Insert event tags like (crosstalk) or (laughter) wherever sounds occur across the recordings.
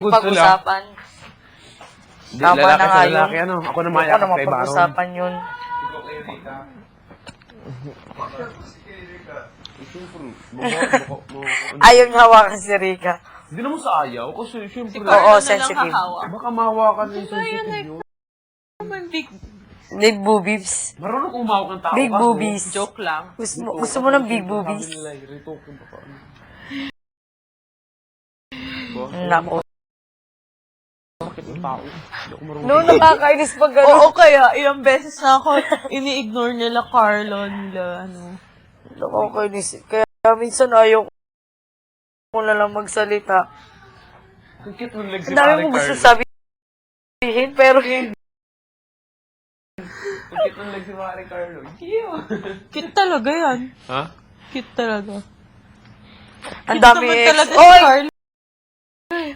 Pag-usapan. Hindi, Tama lalaki na sa nga yun. lalaki, ano? Ako naman Ako yakap naman kay Baron. pag-usapan yun. (laughs) Ayaw niya hawakan si Rika. Hindi naman sa ayaw, kasi syempre, Oo, sensitive. baka mahawakan yung sensitive yun. Big Big boobies. Marunong umawak ng tao. Big kaso- boobies. joke lang. Gusto mo, gusto mo ng big boobies? Nila, rito ko ano. Nako. Bakit yung tao? Hindi ako marunong. No, nakakainis pag gano'n. Oo, kaya ilang beses na ako ini-ignore nila Carlo, nila ano. Nakakainis. Kaya minsan ayaw ko na lang magsalita. Ang cute ng si Ang dami Pare mo gusto Carlo. sabihin, pero hindi. Ang cute ng si Pare Carlo. Cute. Cute talaga yan. Ha? Cute talaga. Ang Cute dami naman ex. talaga si Oy! Carlo.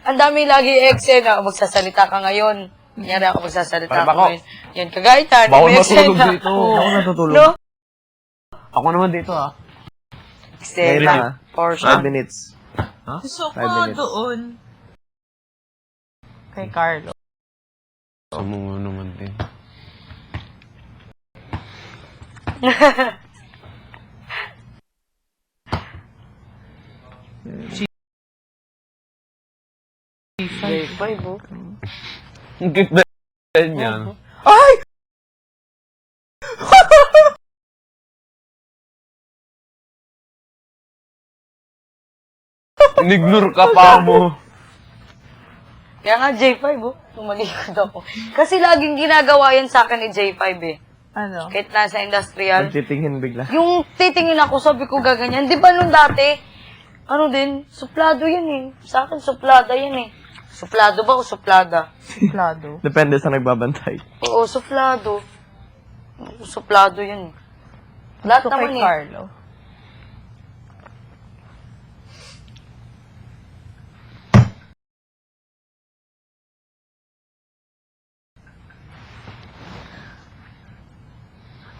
Ang dami lagi ex eh na magsasalita ka ngayon. Kunyari ako magsasalita Parang ako ako. ngayon. Yan, kagaitan. Bawal may matulog eksena. dito. Ako natutulog. No? Ako naman dito ah. Eksena. Portion. minutes. Gusto Five ko minutes. doon. Kay Carlo. Mga naman din. (laughs) Five, oh. Ang cute na yan. Ay! (laughs) Ignore ka pa mo. Kaya nga J5, oh. Tumalikod ako. Kasi laging ginagawa yan sa akin ni J5, eh. Ano? Kahit nasa industrial. Nagtitingin bigla. Yung titingin ako, sabi ko gaganyan. Di ba nung dati, ano din, suplado yan eh. Sa akin, suplada yan eh. Suplado ba o suplada? Plado. (laughs) Depende sa nagbabantay. Oo, suplado. Suplado eh. Lahat Gusto kay naman eh. Carlo.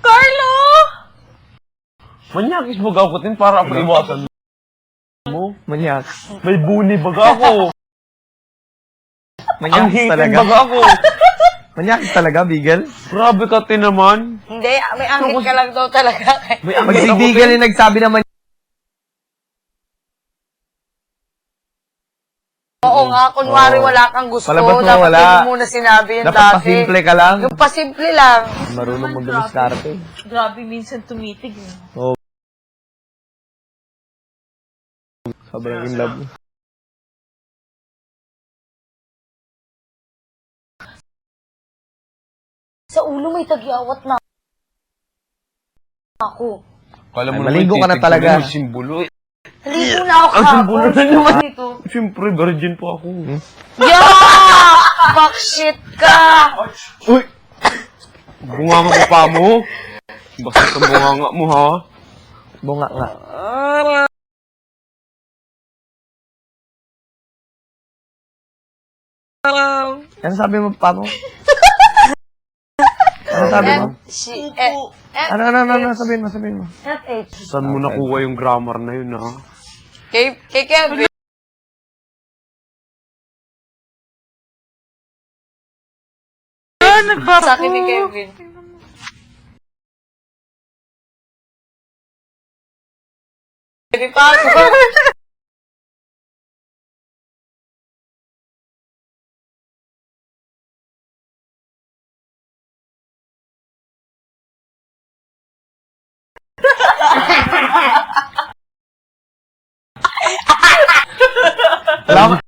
Carlo! Manyakis mo gakutin para ako iwasan mo. Manyak. May buni baga ako. Ang Manyak hitin talaga. baga ako. (laughs) Manyak talaga, Bigel. Grabe ka tinaman. Hindi, may angit ka lang daw talaga. (laughs) May Pag angit si. Bigel yung nagsabi naman, Oo nga, kunwari wala kang gusto. Palabas mo, dapat wala. hindi mo muna sinabi yun dapat dati. pasimple ka lang. Yung pasimple lang. Marunong mag-dumiskarte. Grabe minsan tumitig. eh. Oo. Sobrang in love. Sa ulo may tagyawat na ako. Kala Ay, mo maligo naman, ka na titig talaga. may simbolo eh. Haligo na ako Ang simbolo na naman. Dito. Siyempre, virgin po ako. Yeah! Fuck shit ka! Uy! Bunganga mo pa mo. Basta sa bunganga mo ha. Bunga nga. Ano sabi mo pa mo? Ano sabi mo? M, C, E, F, Ano, ano, ano, ano, sabihin mo, sabihin mo. F, H. Saan mo nakuha yung grammar na yun ha? Kay, kay Kevin. Sa akin ni Kevin. (laughs) Kevin, pasok.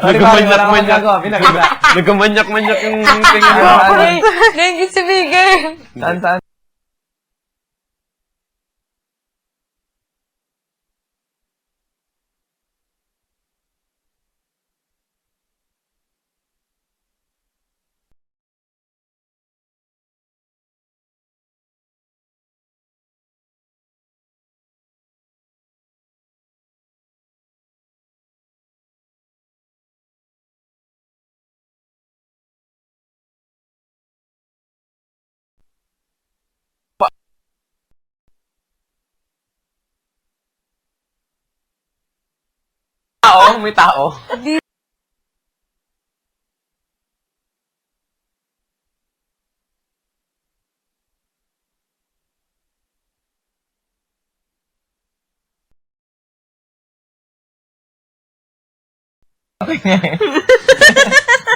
Alam, Nagamanyak-manyak. Nagamanyak-manyak yung tingin mo. Ay, naingit si Miguel. Saan, saan? Tao? May tao?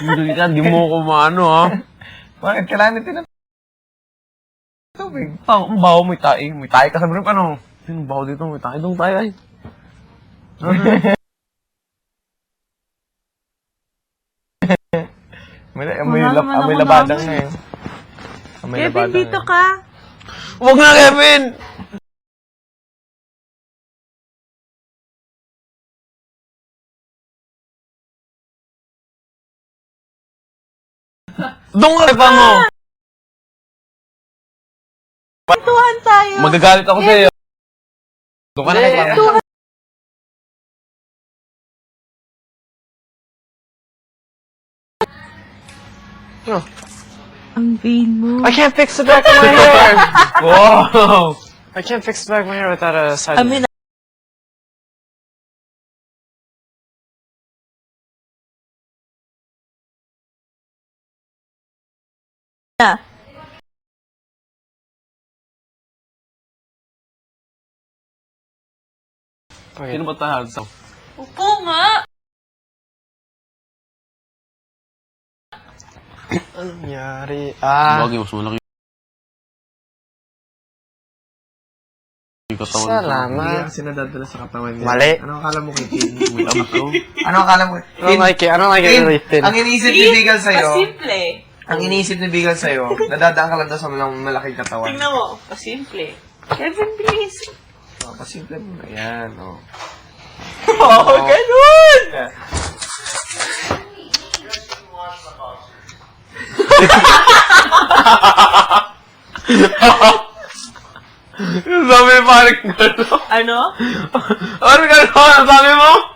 Hindi ka, di mo ko maano ha. Bakit? Kailangan natin ng tubig. Tao, ang baho, may tae. May tae ka sa brief, ano? Yung baho dito, may tae. Doon tayo ay. May, may, Wala lab, naman ah, may ako labadang na yun. Ah, may Kevin, labadang dito na ka. Huwag na, Kevin! Doon ka pa mo! Tuhan tayo. Magagalit ako sa'yo. Doon ka na Papa. Ang vain mo. I can't fix the back of my hair. Wow! I can't fix the back of my hair without a side. Amin na. Na. Sino ba tayo sa? Upo nga. Anong nangyari? Ah, Bagay, mas malaki. Yung katawan ko. Hindi salamat. kasi nadadala sa katawan niya. Mali. Ano akala mo kay Kin? May (laughs) abot ko. ano akala mo? I don't like don't like really thin. ang iniisip ni Bigal sa'yo, Pasimple. ang iniisip ni Bigal sa'yo, (laughs) nadadaan ka lang daw sa malang malaking katawan. Tingnan mo. Pasimple. Kevin, please. Oh, pasimple mo na yan, oh. (laughs) Oh, ganun! Sabi ni Parik Gano. Ano? Ano ka Sabi mo?